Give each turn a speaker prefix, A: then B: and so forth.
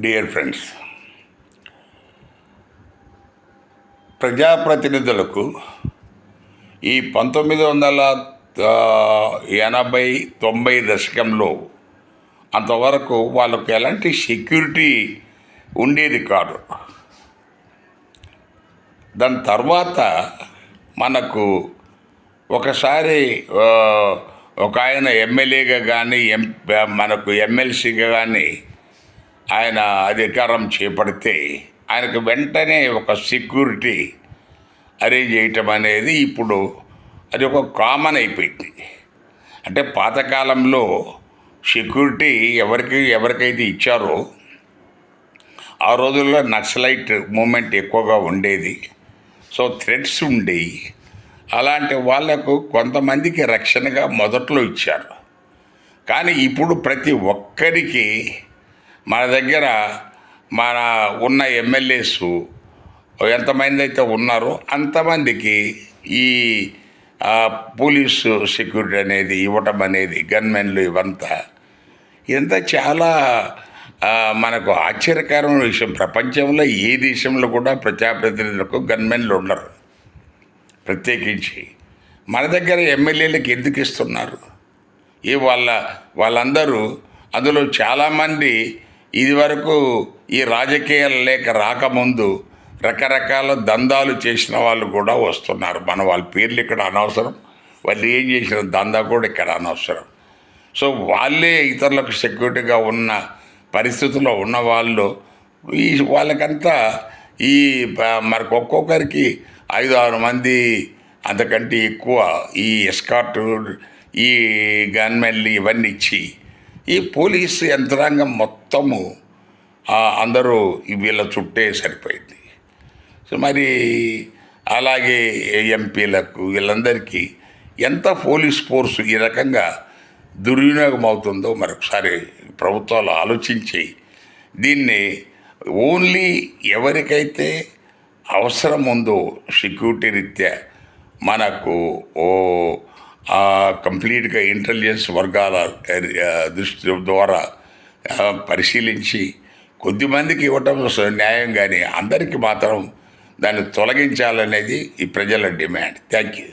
A: Dear friends ప్రజాప్రతినిధులకు ఈ పంతొమ్మిది వందల ఎనభై తొంభై దశకంలో అంతవరకు వాళ్ళకు ఎలాంటి సెక్యూరిటీ ఉండేది కాదు. దాని తర్వాత మనకు ఒకసారి ఒక ఆయన ఎమ్మెల్యేగా కానీ ఎం మనకు ఎమ్మెల్సీగా కానీ ఆయన అధికారం చేపడితే ఆయనకు వెంటనే ఒక సెక్యూరిటీ అరేంజ్ చేయటం అనేది ఇప్పుడు అది ఒక కామన్ అయిపోయింది. అంటే పాతకాలంలో సెక్యూరిటీ ఎవరికి ఎవరికైతే ఇచ్చారో ఆ రోజుల్లో నక్సలైట్ మూమెంట్ ఎక్కువగా ఉండేది. సో థ్రెడ్స్ ఉండేవి అలాంటి వాళ్ళకు కొంతమందికి రక్షణగా మొదట్లో ఇచ్చారు. కానీ ఇప్పుడు ప్రతి ఒక్కరికి మన దగ్గర మన ఉన్న ఎమ్మెల్యేస్ ఎంతమంది అయితే ఉన్నారో అంతమందికి ఈ పోలీసు సెక్యూరిటీ అనేది ఇవ్వటం అనేది గన్మెన్లు ఇవంతా ఇదంతా చాలా మనకు ఆశ్చర్యకరమైన విషయం. ప్రపంచంలో ఏ దేశంలో కూడా ప్రజాప్రతినిధులకు గన్మెన్లు ఉండరు. ప్రత్యేకించి మన దగ్గర ఎమ్మెల్యేలకు ఎందుకు ఇస్తున్నారు? ఈ వాళ్ళ వాళ్ళందరూ అందులో చాలామంది ఇదివరకు ఈ రాజకీయాలు లేక రాకముందు రకరకాల దందాలు చేసిన వాళ్ళు కూడా వస్తున్నారు. మన వాళ్ళ పేర్లు ఇక్కడ అనవసరం. వాళ్ళు ఏం చేసిన దందా కూడా ఇక్కడ అనవసరం. సో వాళ్ళే ఇతరులకు సెక్యూరిటీగా ఉన్న పరిస్థితుల్లో ఉన్న వాళ్ళు ఈ వాళ్ళకంతా ఈ ప- మనకు ఒక్కొక్కరికి ఐదు ఆరు మంది అంతకంటే ఎక్కువ ఈ ఎస్కార్ట్ ఈ గన్మెన్లు ఇవన్నీ ఇచ్చి ఈ పోలీసు యంత్రాంగం మొత్తము అందరూ వీళ్ళ చుట్టే సరిపోయింది. సో మరి అలాగే ఎంపీలకు వీళ్ళందరికీ ఎంత పోలీస్ ఫోర్స్ ఈ రకంగా దుర్వినియోగం అవుతుందో మరొకసారి ప్రభుత్వాలు ఆలోచించి దీన్ని ఓన్లీ ఎవరికైతే అవసరం ఉందో సెక్యూరిటీ రీత్యా మనకు ఓ కంప్లీట్గా ఇంటెలిజెన్స్ వర్గాల దృష్టి ద్వారా పరిశీలించి కొద్దిమందికి ఇవ్వటం న్యాయం కానీ అందరికీ మాత్రం దాన్ని తొలగించాలనేది ఈ ప్రజల డిమాండ్. Thank you